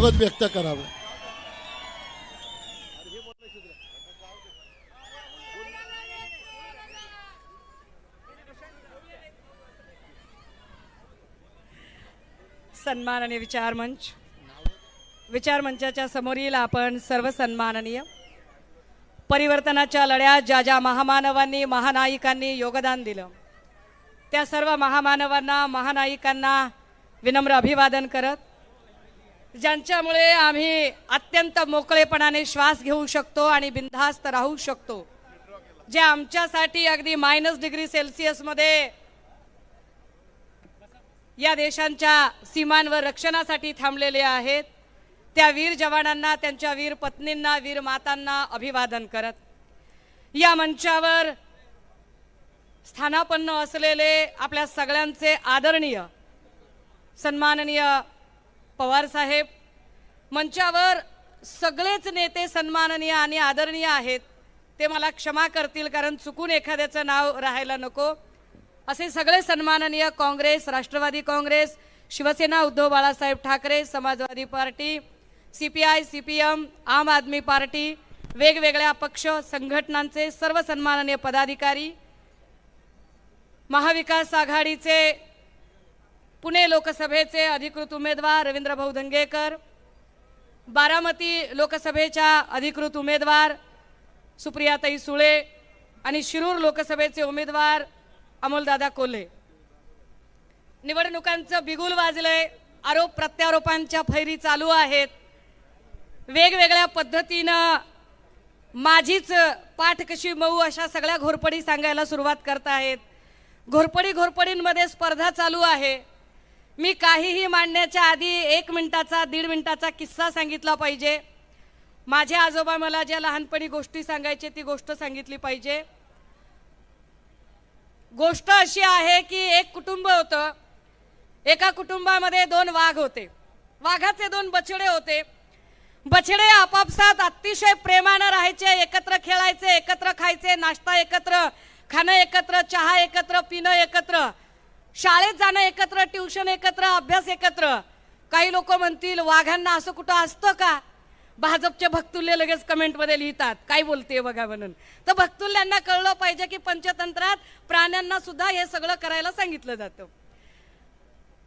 स्वगत व्यक्त करावं. सन्माननीय विचारमंच विचार मंच. विचार मंचाच्या समोरील आपण सर्व सन्माननीय. परिवर्तनाच्या लढ्यात ज्या ज्या महामानवांनी महानायिकांनी योगदान दिलं त्या सर्व महामानवांना महानायिकांना विनम्र अभिवादन करत ज्यांच्यामुळे आम्ही अत्यंत मोकळेपणाने श्वास घेऊ शकतो आणि बिनधास्त राहू शकतो. जे आमच्यासाठी अगदी मायनस डिग्री सेल्सिअसमध्ये या देशांच्या सीमांवर रक्षणासाठी थांबलेले आहेत. त्या वीर जवानांना त्यांच्या वीर पत्नींना वीर मातांना अभिवादन करत. या मंचावर स्थानापन्न असलेले आपल्या सगळ्यांचे आदरणीय सन्माननीय पवार साहेब मंचावर सगळेच नेते सन्माननीय आणि आदरणीय आहेत ते मला क्षमा करतील कारण चुकून एखाद्याचं नाव राहायला नको. असे सगळे सन्माननीय Congress Rashtravadi Congress Shivsena Uddhav Balasaheb Thackeray Samajwadi party C P I C P M Aam Aadmi party वेगवेगळ्या पक्ष संघटनांचे सर्व सन्माननीय पदाधिकारी महाविकास आघाडीचे पुणे लोकसभेचे अधिकृत उमेदवार रवींद्र भाऊ धंगेकर बारामती लोकसभेच्या अधिकृत उमेदवार सुप्रियाताई सुळे आणि शिरूर लोकसभेचे उमेदवार अमोलदादा कोल्हे. निवडणुकांचं बिगुल वाजलंय आरोप प्रत्यारोपांच्या फैरी चालू आहेत. वेगवेगळ्या पद्धतीनं माझीच पाठ कशी मऊ अशा सगळ्या घोरपडी सांगायला सुरुवात करतायत घोरपडी घोरपडींमध्ये स्पर्धा चालू आहे. मी काहीही मांडण्याच्या आधी एक मिनिटाचा दीड मिनिटाचा किस्सा सांगितला पाहिजे. माझे आजोबा मला ज्या लहानपणी गोष्टी सांगायचे ती गोष्ट सांगितली पाहिजे. गोष्ट अशी आहे की एक कुटुंब होतं. एका कुटुंबामध्ये दोन वाघ होते. वाघाचे दोन बछडे होते. बछडे आपापसात अतिशय प्रेमानं राहायचे एकत्र खेळायचे एकत्र खायचे नाश्ता एकत्र खाणं एकत्र चहा एकत्र पिणं एकत्र. शाळेत जाणं एकत्र ट्युशन एकत्र अभ्यास एकत्र. काही लोक म्हणतील वाघांना असं कुठं असतं का? भाजपचे भक्तुल्य लगेच कमेंटमध्ये लिहितात. काय बोलते बघा म्हणून. तर भक्तुल्यांना कळलं पाहिजे की पंचतंत्रात प्राण्यांना सुद्धा हे सगळं करायला सांगितलं जातं.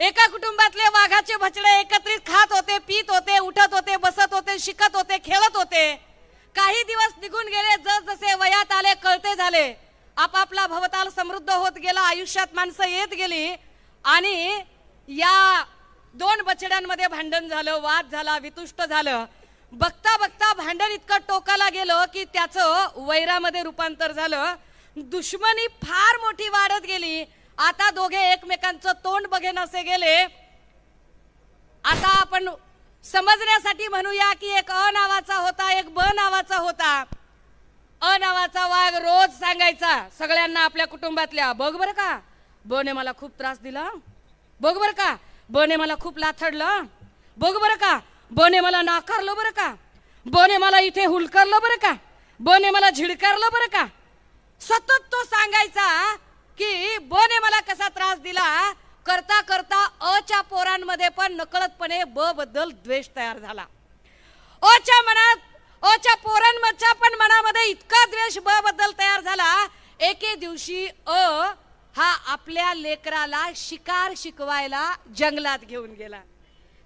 एका कुटुंबातले वाघाचे भचडे एकत्रित खात होते पित होते उठत होते बसत होते शिकत होते खेळत होते. काही दिवस निघून गेले जस जसे वयात आले कळते झाले. आपापला भवताल समृद्ध होत गेला आयुष्यात माणसं येत गेली आणि या दोन बछड्यांमध्ये भांडण झालं वाद झाला वितुष्ट झालं. बघता बघता भांडण इतकं टोकाला गेलं की त्याचं वैरामध्ये रूपांतर झालं. दुश्मनी फार मोठी वाढत गेली. आता दोघे एकमेकांचं तोंड बघेन असे गेले. आता आपण समजण्यासाठी म्हणूया की एक अ नावाचा होता एक ब नावाचा होता. अ नावाचा वाघ रोज सांगायचा सगळ्यांना आपल्या कुटुंबातल्या बघ बरं का. बने मला खूप त्रास दिला. बघ बरं का. बने मला खूप लाथडलं. बघ बरं का. बने मला नाकारलं बरं का. बने मला इथे हुलकारलं बरं का. बने मला झिडकारलं बरं का. सतत तो सांगायचा की बने मला कसा त्रास दिला. करता करता अ च्या पोरांमध्ये पण नकळतपणे ब बद्दल द्वेष तयार झाला. अ च्या मनात अ च्या पण मनामध्ये इतका द्वेष ब बद्दल तयार झाला. एके दिवशी अ हा आपल्या लेकराला शिकार शिकवायला जंगलात घेऊन गेला.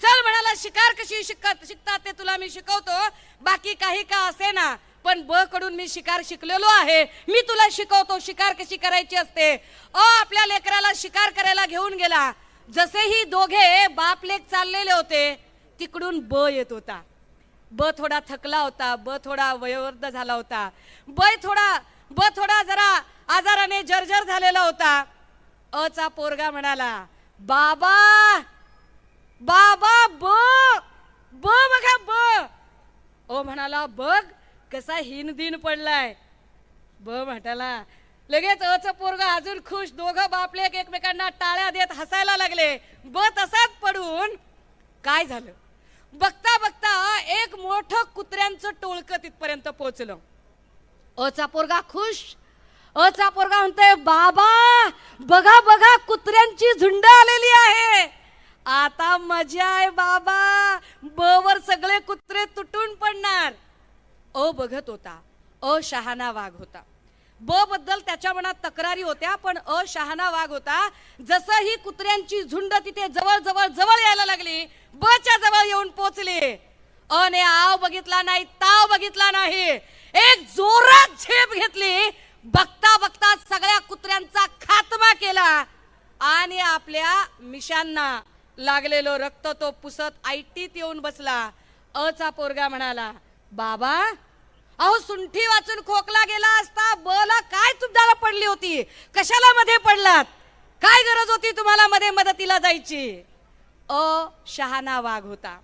चल म्हणाला शिकार कशी शिकत शिकतात ते तुला मी शिकवतो. बाकी काही का असे ना पण ब कडून मी शिकार शिकलेलो आहे. मी तुला शिकवतो शिकार कशी करायची असते. अ आपल्या लेकराला शिकार करायला घेऊन गेला. जसेही दोघे बापलेक चाललेले होते तिकडून ब येत होता. ब थोडा थकला होता ब थोडा वयोवृद्ध झाला होता. ब थोडा ब थोडा जरा आजाराने जर्जर झालेला होता. अ चा पोरगा म्हणाला बाबा बाबा ब ब बघा ब. ओ म्हणाला बघ कसा हिन दिन पडलाय. ब म्हणाला लगेच अच पोरग अजून खुश दोघं बापले एकमेकांना टाळ्या देत हसायला लागले. ब तसाच पडून काय झालं? बघता बघता एक मोठं कुत्र्यांचं टोळकं तिथपर्यंत पोहोचलं. अचा पोरगा खुश अचा पोरगा म्हणतोय बाबा बघा बघा कुत्र्यांची झुंड आलेली आहे. आता मजा आहे बाबा. ब वर सगळे कुत्रे तुटून पडणार. अ बघत होता अ शहाणा वाघ होता. ब बद्दल त्याच्या मनात तक्रारी होत्या पण अ शहाणा वाघ होता. जसं ही कुत्र्यांची झुंड तिथे जवळ जवळ जवळ यायला लागली ब च्या जवळ येऊन पोचली. अ ने आव बघितला नाही ताव बघितला नाही. एक जोरात झेप घेतली. बघता बघता सगळ्या कुत्र्यांचा खात्मा केला. आणि आपल्या मिशांना लागलेलो रक्त तो पुसत आयटीत येऊन बसला. अचा पोरगा म्हणाला बाबा अहो सुंठी वाचून खोकला गेला असता बला काय तुमच्याला पडली होती? कशाला मध्ये पडलात? काय गरज होती तुम्हाला मध्ये मदतीला जायची? अ शहाणा वाघ होता.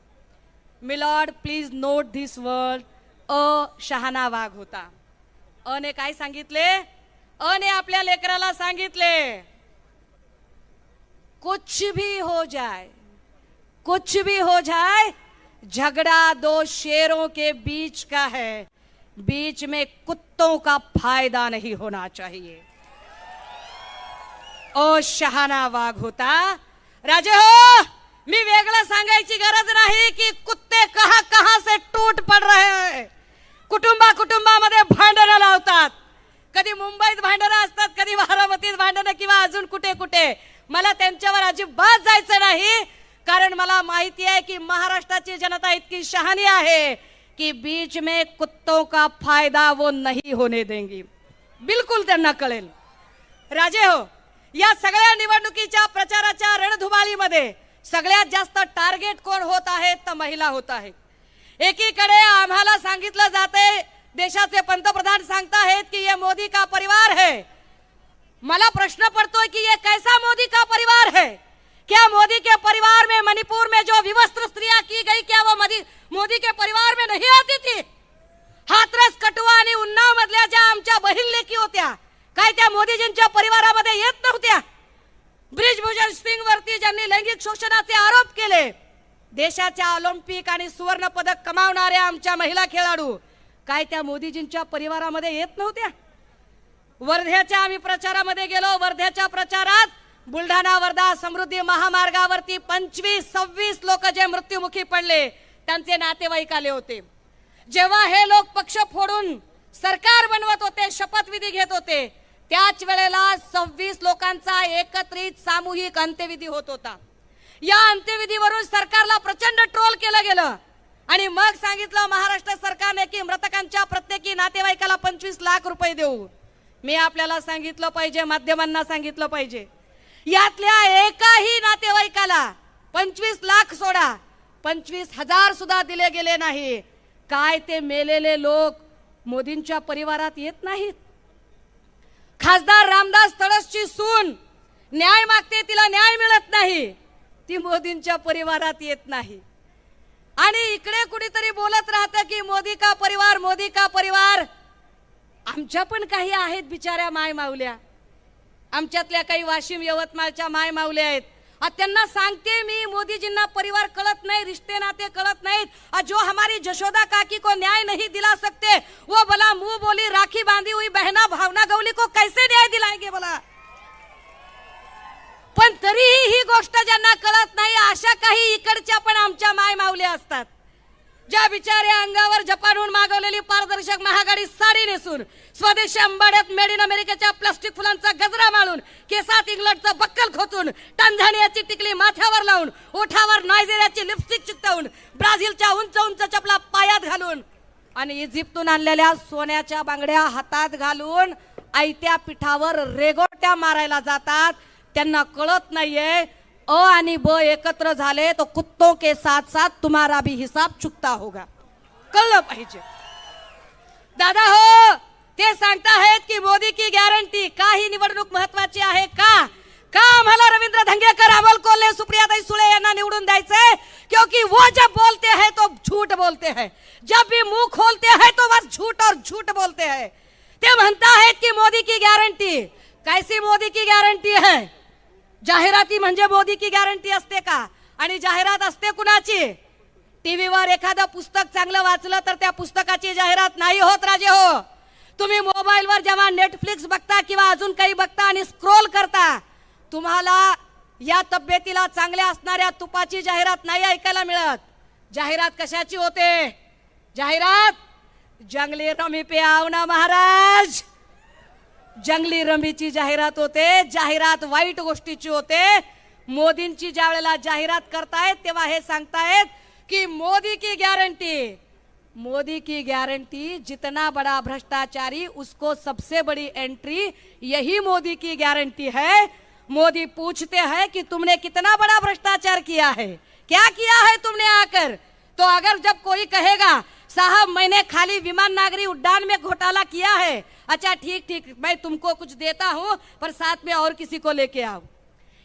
My lord please note this word अ शहाणा वाघ होता. अने काय सांगितले? अने आपल्या लेकराला सांगितले कुछ भी हो जाए कुछ भी हो जाए झगड़ा दो शेरों के बीच का है. बीच में कुत्तों का फायदा नहीं होना चाहिए। ओ शहाणा वाघ होता। राजे हो मी वेगळं सांगायची गरज नाही की कुत्ते कहा कहा से टूट पड रहे कुटुंबा कुटुंबामध्ये भांडणं लावतात। कधी मुंबईत भांडणं असतात कधी बारामतीत भांडणं किंवा अजून कुठे कुठे। मला त्यांच्यावर अजिबात जायचं नाही कारण मला माहिती आहे की महाराष्ट्राची जनता इतकी शहाणी आहे। की बीच में कुत्तों का फायदा वो नहीं होने देंगी। बिलकुल त्यांना कळेल राजे हो या सगळ्या निवडणुकीच्या प्रचाराच्या रणधुमाळीमध्ये सगळ्यात जास्त टार्गेट कोण होत आहेत तर महिला होत आहेत एकीकडे आम्हाला सांगितलं जाते देशाचे पंतप्रधान सांगताहेत की ये मोदी का परिवार है. मला प्रश्न पड़तोय की ये कैसा मोदी का परिवार है क्या मोदी के परिवार में मणिपुर में जो विवस्त्र स्त्रियां की गई क्या वो मोदी मोदी के परिवार में नहीं आती थी हाथरस कटुआ आणि उन्नाव मधल्या ज्या आमच्या बहीण लेकी होत्या काय त्या मोदीजींच्या परिवारामध्ये येत नव्हत्या ब्रिजभूषण सिंग वरती ज्यांनी लैंगिक शोषणाचे आरोप केले देशाच्या ऑलिम्पिक आणि सुवर्ण पदक कमावणाऱ्या आमच्या महिला खेळाडू. काय त्या मोदीजींच्या परिवारामध्ये येत नव्हत्या? वर्ध्याच्या आम्ही प्रचारामध्ये गेलो. वर्ध्याच्या प्रचारात बुलढाणा वर्धा समृद्धी महामार्गावरती पंचवीस सव्वीस लोक जे मृत्युमुखी पडले त्यांचे नातेवाईक आले होते. जेव्हा हे लोक पक्ष फोडून सरकार बनवत होते शपथविधी घेत होते त्याच वेळेला सव्वीस लोकांचा एकत्रित सामूहिक अंत्यविधी होत होता. या अंत्यविधीवरून सरकारला प्रचंड ट्रोल केलं गेलं. आणि मग सांगितलं महाराष्ट्र सरकारने की मृतकांच्या प्रत्येकी नातेवाईकाला पंचवीस लाख रुपये देऊ. मी आपल्याला सांगितलं पाहिजे माध्यमांना सांगितलं पाहिजे. यातल्या एकाही नातेवाईकाला पंचवीस लाख सोडा. पंचवीस हजार सुद्धा दिले गेले नाही. काय ते मेलेले लोक मोदींच्या परिवारात येत नाहीत? खासदार रामदास तडसची सून न्याय मागते तिला न्याय मिळत नाही. ती मोदींच्या परिवारात येत नाही. आणि इकडे कुणीतरी बोलत राहतं की मोदी का परिवार मोदी का परिवार? आमच्या पण काही आहेत बिचाऱ्या माय माऊल्या आमच्यातल्या काही वाशिम यवतमाळच्या माय माऊल्या आहेत त्यांना सांगते मी मोदीजींना परिवार कळत नाही रिश्ते नाते कळत नाहीत. आ, जो हमारी जशोदा काकी को न्याय नहीं दिला सकते वो भला मुंह बोली राखी बांधी हुई बहना भावना गौली को कैसे न्याय दिलाएंगे भला? पण तरीही ही गोष्ट ज्यांना कळत नाही अशा काही इकडच्या पण आमच्या माय माऊल्या असतात. ज्या बिचाऱ्या अंगावर जपानहून मागवलेली पारदर्शक महागाडी साडी नेसून स्वदेशी अंबाड्यात मेड इन अमेरिकेच्या प्लास्टिक फुलांचा गजरा माळून केसात इंग्लंडचं बक्कल खोचून टांझानियाची टिकली माथ्यावर लावून ओठावर नायजेरियाची लिपस्टिक चिकटवून ब्राझीलच्या उंच उंच चपला पायात घालून आणि इजिप्तून आणलेल्या सोन्याच्या बांगड्या हातात घालून आयत्या पिठावर रेगोट्या मारायला जातात. त्यांना कळत नाहीये. अ आणि ब एकत्र झाले तो कुत्तों के साथ साथ तुम्हारा भी हिसाब चुकता होगा. कळलं पाहिजे. दादा हो ते सांगताहेत की मोदी की गॅरंटी का ही निवडणूक महत्वाची आहे का? का आम्हाला रवींद्र धंगेकर अमोल कोल्हे सुप्रियाताई सुळे यांना निवडून द्यायचंय? क्योंकि वो जब बोलते हैं तो झूठ बोलते हैं. जब भी मुंह खोलते हैं तो बस झूठ और झूठ बोलते हैं. ते म्हणता आहेत की मोदी की गॅरंटी कैसी मोदी की गॅरंटी है? जाहिराती म्हणजे मोदी की गॅरंटी असते का? आणि जाहिरात असते कुणाची? टीव्हीवर एखादं पुस्तक चांगलं वाचलं तर त्या पुस्तकाची जाहिरात नाही होत राजे हो. तुम्ही मोबाईलवर जेव्हा नेटफ्लिक्स बघता किंवा अजून काही बघता आणि स्क्रोल करता तुम्हाला या तब्येतीला चांगल्या असणाऱ्या तुपाची जाहिरात नाही ऐकायला मिळत. जाहिरात कशाची होते? जाहिरात जंगली रमी पे आव ना महाराज! जंगली रमीची जाहिरात होते, जाहिरात वाईट गोष्टीची होते. मोदींची ज्या वेळेला जाहिरात करतायत, तेव्हा हे की मोदी की गॅरंटी मोदी की गारंटी जितना बड़ा भ्रष्टाचारी, उसको सबसे बड़ी एंट्री यही मोदी की गारंटी है. मोदी पूछते हैं कि तुमने कितना बड़ा भ्रष्टाचार किया है? क्या किया है तुमने आकर? तो अगर जब कोई कहेगा साहब मैंने खाली विमान नागरी उड्डान में घोटाला किया है। अच्छा ठीक ठीक मैं तुमको कुछ देता हूँ पर साथ में और किसी को लेके आओ।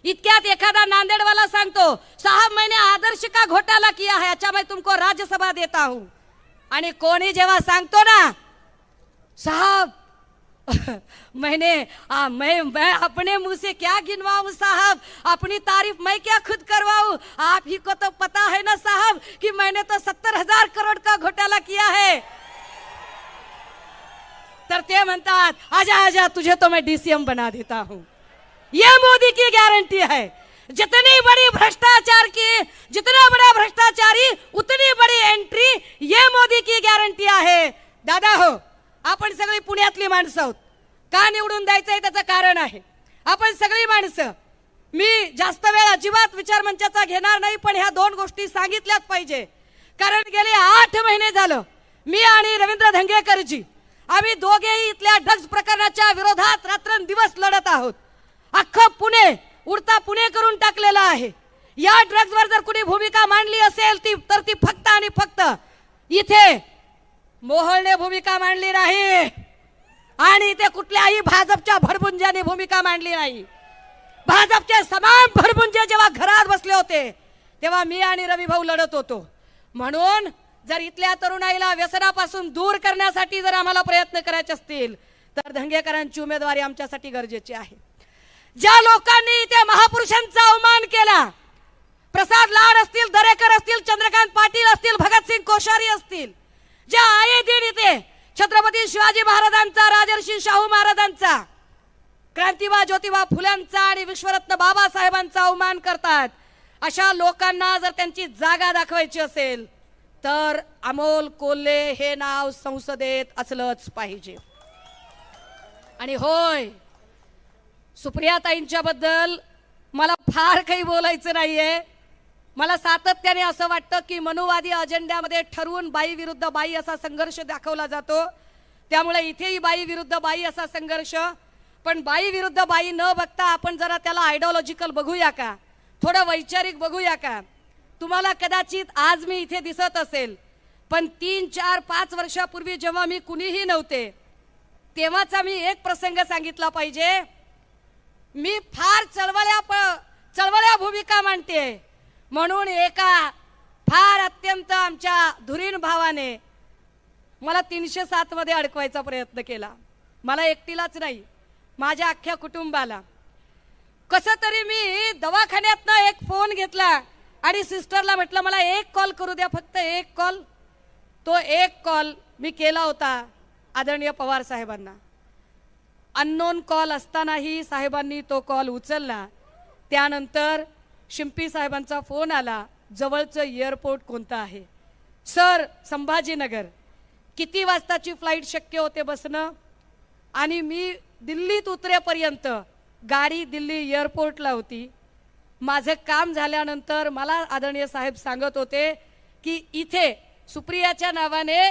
इतक्यात एखादा नांदेडवाला सांगतो साहब मैंने आदर्श का घोटाला किया है। अच्छा मैं तुमको राज्यसभा देता हूँ। आणि कोणी जेव्हा सांगतो ना? साहब मैंने आ, मैं मैं अपने मुँह से क्या गिनवाऊं साहब? अपनी तारीफ़ मैं क्या खुद करवाऊं? आप ही को तो पता है ना साहब कि मैंने तो सत्तर हज़ार करोड़ का घोटाला किया है। तर ते म्हणतात आजा आजा तुझे तो मैं डीसीएम बना देता हूँ। यह मोदी की गारंटी है। जितनी बड़ी भ्रष्टाचार की जितना बड़ा भ्रष्टाचारी उतनी बड़ी एंट्री ये मोदी की गॅरंटी है। दादा हो आपण सगळी पुण्यातली माणसं आहोत. का निवडून द्यायचंय त्याचं कारण आहे. आपण सगळी माणसं मी जास्त वेळ अजिबात विचार मंचाचा घेणार नाही पण ह्या दोन गोष्टी सांगितल्याच पाहिजे. कारण गेले आठ महिने झालं मी आणि रवींद्र धंगेकरजी आम्ही दोघेही इथल्या ड्रग्ज प्रकरणाच्या विरोधात रात्रंदिवस लढत आहोत. अख्खं पुणे उडता पुणे करून टाकलेलं आहे. या ड्रग्जवर जर कुणी भूमिका मांडली असेल ती तर ती फक्त आणि फक्त इथे मोहळने भूमिका मांडली नाही. आणि ते कुठल्याही भाजपच्या भडबुंजाने भूमिका मांडली नाही. भाजपचे समान भरभुंजे जेव्हा घरात बसले होते तेव्हा मी आणि रवी भाऊ लढत होतो. म्हणून जर इथल्या तरुणाईला व्यसनापासून दूर करण्यासाठी जर आम्हाला प्रयत्न करायचे असतील तर धंगेकरांची उमेदवारी आमच्यासाठी गरजेची आहे. ज्या लोकांनी इथे महापुरुषांचा अवमान केला प्रसाद लाड असतील दरेकर असतील चंद्रकांत पाटील असतील भगतसिंग कोश्यारी असतील ज्या आयेतील इथे छत्रपती शिवाजी महाराजांचा राजर्षी शाहू महाराजांचा. क्रांतिबा ज्योतिबा फुल्यांचा आणि विश्वरत्न बाबासाहेबांचा अवमान करतात. अशा लोकांना जर त्यांची जागा दाखवायची असेल तर अमोल कोल्हे हे नाव संसदेत असलंच पाहिजे. आणि होय सुप्रियाताईंच्या बद्दल मला फार काही बोलायचं नाहीये. मला सातत्याने असं वाटतं की मनुवादी अजेंड्यामध्ये ठरवून बाई विरुद्ध बाई असा संघर्ष दाखवला जातो. त्यामुळे इथेही बाई विरुद्ध बाई असा संघर्ष. पण बाई विरुद्ध बाई न बघता आपण जरा त्याला आयडिओलॉजिकल बघूया का? थोडं वैचारिक बघूया का? तुम्हाला कदाचित आज मी इथे दिसत असेल पण तीन चार पाच वर्षापूर्वी जेव्हा मी कुणीही नव्हते तेव्हाचा मी एक प्रसंग सांगितला पाहिजे. मी फार चळवळ्या प- चळवळ्या भूमिका मांडते म्हणून एका फार अत्यंत आमच्या धुरीण भावाने मला तीनशे सात मध्ये अडकवायचा प्रयत्न केला. मला एकटीलाच नाही माझ्या अख्ख्या कुटुंबाला. कसं तरी मी दवाखान्यातनं एक फोन घेतला आणि सिस्टरला म्हटलं मला एक कॉल करू द्या फक्त एक कॉल. तो एक कॉल मी केला होता आदरणीय पवार साहेबांना. अननोन कॉल असतानाही साहेबांनी तो कॉल उचलला. त्यानंतर शिंपी साहेबांचा फोन आला जवळचं एअरपोर्ट कोणतं आहे? सर संभाजीनगर किती वाजताची फ्लाईट शक्य होते बसणं आणि मी दिल्लीत उतरेपर्यंत गाडी दिल्ली एअरपोर्टला होती. माझं काम झाल्यानंतर मला आदरणीय साहेब सांगत होते की इथे सुप्रियाच्या नावाने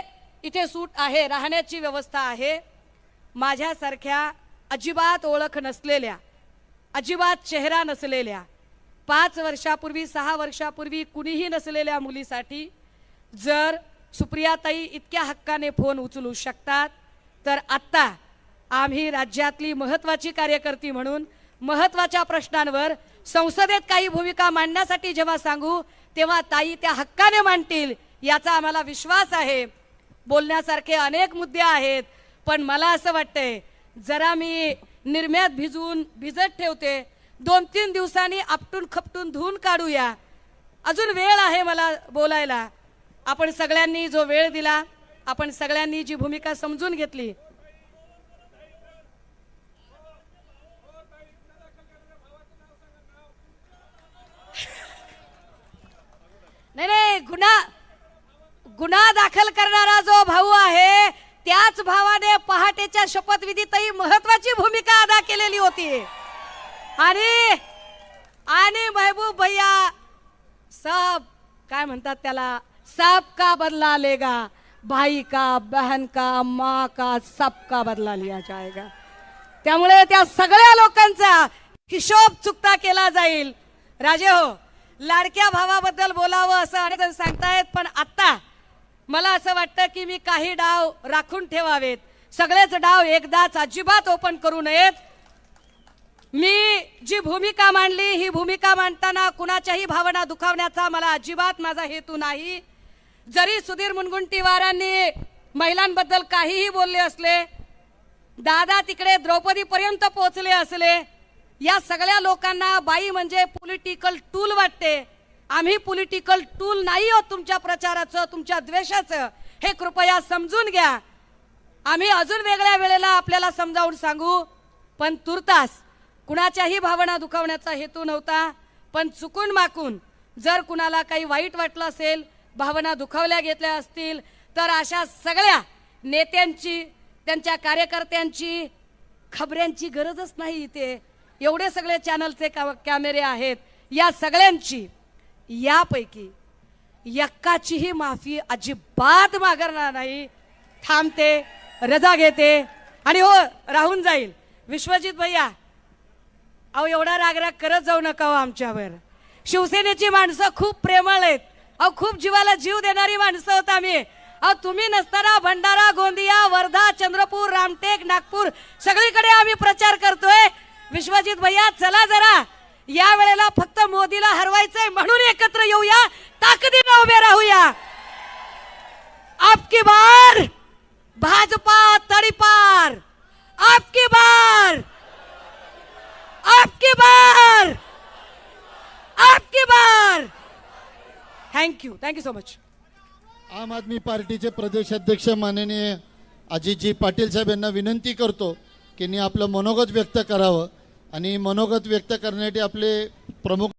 इथे सूट आहे राहण्याची व्यवस्था आहे. माझ्यासारख्या अजिबात ओळख नसलेल्या अजिबात चेहरा नसलेल्या पाच वर्षापूर्वी सहा वर्षापूर्वी कुणीही नसलेल्या मुलीसाठी जर सुप्रियाताई इतक्या हक्काने फोन उचलू शकतात तर आत्ता आम्ही राज्यातली महत्वाची कार्यकर्ती म्हणून महत्त्वाच्या प्रश्नांवर संसदेत काही भूमिका मांडण्यासाठी जेव्हा सांगू तेव्हा ताई त्या हक्काने मांडतील याचा आम्हाला विश्वास आहे. बोलण्यासारखे अनेक मुद्दे आहेत पण मला असं वाटतंय जरा मी निर्म्यात भिजवून भिजत ठेवते दोन तीन दिवसांनी आपटून खपटून धुवून काढूया. अजून वेळ आहे मला बोलायला. आपण सगळ्यांनी जो वेळ दिला आपण सगळ्यांनी जी भूमिका समजून घेतली. नाही नाही गुन्हा गुन्हा दाखल करणारा जो भाऊ आहे त्याच भावाने पहाटेच्या शपथविधीतही महत्वाची भूमिका अदा केलेली होती. आणि आणि महबूब भैया सब काय म्हणतात त्याला? सब का बदला लेगा? भाई का बहन का माँ का सबका बदला लिया जाएगा? त्यामुळे त्या सगळ्या लोकांचा हिशोब चुकता केला जाईल. राजे हो लाडक्या भावाबद्दल बोलावं असं अनेक जण सांगतायत पण आत्ता मला असं वाटतं की मी काही डाव राखून ठेवावेत. सगळेच डाव एकदाच अजिबात ओपन करू नयेत. मी जी भूमिका मांडली ही भूमिका मांडताना कुणाच्याही भावना दुखावण्याचा मला अजिबात माझा हेतू नाही. जरी सुधीर मुनगुंटीवारांनी महिलांबद्दल काहीही बोलले असले दादा तिकडे द्रौपदीपर्यंत पोहोचले असले या सगळ्या लोकांना बाई म्हणजे पॉलिटिकल टूल वाटते. आम्ही पॉलिटिकल टूल नाही आहोत तुमच्या प्रचाराचं तुमच्या द्वेषाचं. हे कृपया समजून घ्या. आम्ही अजून वेगळ्या वेळेला आपल्याला समजावून सांगू पण तुर्तास कुणाच्याही भावना दुखावण्याचा हेतू नव्हता पण चुकून माकून जर कुणाला काही वाईट वाटलं असेल भावना दुखावल्या घेतल्या असतील तर अशा सगळ्या नेत्यांची त्यांच्या कार्यकर्त्यांची खबऱ्यांची गरजच नाही इथे. एवढे सगळे चॅनलचे का- कॅमेरे आहेत. या सगळ्यांची यापैकी यक्काचीही माफी अजिबात मागणार नाही. थांबते रजा घेते. आणि हो राहून जाईल. विश्वजित भैया अहो एवढा रागराग करत जाऊ नका हो आमच्यावर. शिवसेनेची माणसं खूप प्रेमळ आहेत. अहो खूप जीवाला जीव देणारी माणसं होत आम्ही. अहो तुम्ही नसताना भंडारा गोंदिया वर्धा चंद्रपूर रामटेक नागपूर सगळीकडे आम्ही प्रचार करतोय. विश्वजित भैया चला जरा. या वेळेला फक्त मोदीला हरवायचंय म्हणून एकत्र येऊया. ताकदीनं उभे राहूया. आपकी बार भाजपा तडीपार. आपकी बार. आपकी बार। आपकी बार। Thank you thank you so much Aam Aadmi पार्टीचे प्रदेश अध्यक्ष माननीय अजितजी पाटील साहेब यांना विनंती करतो की आपलं मनोगत व्यक्त करावं आणि मनोगत व्यक्त करण्यासाठी आपले प्रमुख